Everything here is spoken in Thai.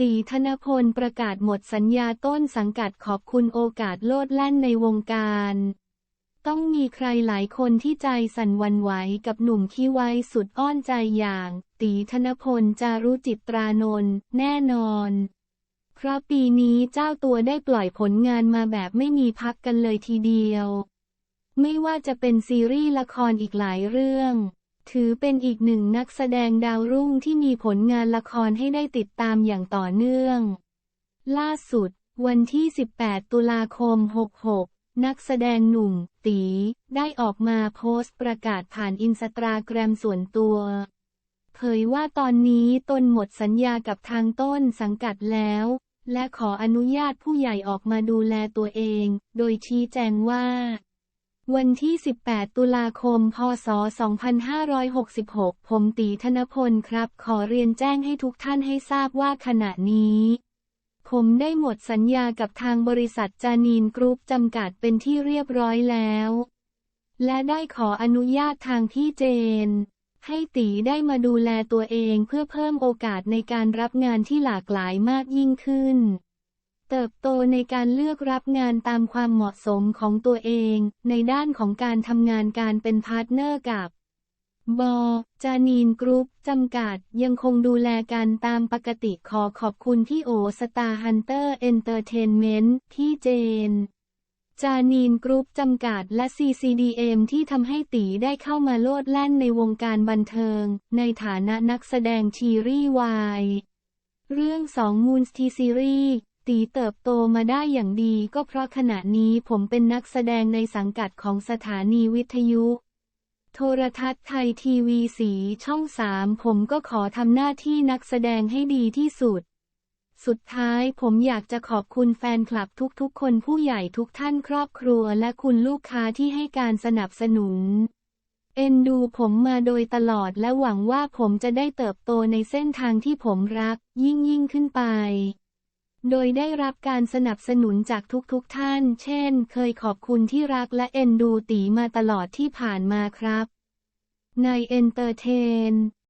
ตีธนพลประกาศหมดสัญญาต้นสังกัดขอบคุณโอกาสโลดแล่นในวงการ ต้องมีใครหลายคนที่ใจสั่นวันไหวกับหนุ่มขี้ไว้สุดอ้อนใจอย่าง ตีธนพลจารุจิตรานนท์แน่นอนเพราะปีนี้เจ้าตัวได้ปล่อยผลงานมาแบบไม่มีพักกันเลยทีเดียว ไม่ว่าจะเป็นซีรีส์ละครอีกหลายเรื่อง ถือเป็นอีกหนึ่งนักแสดงดาวรุ่งที่มีผลงานละครให้ได้ติดตามอย่างต่อเนื่อง ล่าสุด วันที่ 18 ตุลาคม 66 นักแสดงหนุ่ม ตี ได้ออกมาโพสต์ประกาศผ่านอินสตาแกรมส่วนตัว เผยว่าตอนนี้ตนหมดสัญญากับทางต้นสังกัดแล้ว และขออนุญาตผู้ใหญ่ออกมาดูแลตัวเอง โดยชี้แจงว่า วันที่ 18 ตุลาคม พศ 2566 ผมตีธนพลครับ ขอเรียนแจ้งให้ทุกท่านให้ทราบว่าขณะนี้ ผมได้หมดสัญญากับทางบริษัทจานีนกรุ๊ปจำกัดเป็นที่เรียบร้อยแล้ว และได้ขออนุญาตทางพี่เจน ให้ตีได้มาดูแลตัวเองเพื่อเพิ่มโอกาสในการรับงานที่หลากหลายมากยิ่งขึ้น เติบโตในการเลือกรับงานตามความเหมาะสมของตัวเอง ในด้านของการทำงานการเป็นพาร์ทเนอร์กับบอจานีนกรุ๊ปจำกัดยังคงดูแลกันตามปกติขอขอบคุณพี่โอสตาร์ฮันเตอร์เอนเตอร์เทนเมนต์พี่เจน จานีนกรุ๊ปจำกัดและ CCDM ที่ทำให้ตีได้เข้ามาโลดแล่นในวงการบันเทิง ในฐานะนักแสดงทีรีส์วาย เรื่องสองมูนสทีซีรีส์ ตีเติบโตมาได้อย่างดีก็เพราะขณะนี้ผมเป็นนักแสดงในสังกัดของสถานีวิทยุ โทรทัศน์ไทยทีวีสีช่องสามผมก็ขอทำหน้าที่นักแสดงให้ดีที่สุด สุดท้ายผมอยากจะขอบคุณแฟนคลับทุกๆ คนผู้ใหญ่ทุกท่านครอบครัวและคุณลูกค้าที่ให้การสนับสนุน เอ็นดูผมมาโดยตลอดและหวังว่าผมจะได้เติบโตในเส้นทางที่ผมรักยิ่งยิ่งขึ้นไป โดยได้รับการสนับสนุนจากทุกๆทท่าน เช่น เคยขอบคุณที่รักและเอ็นดูตีมาตลอดที่ผ่านมาครับ ในเอนเตอร์เทน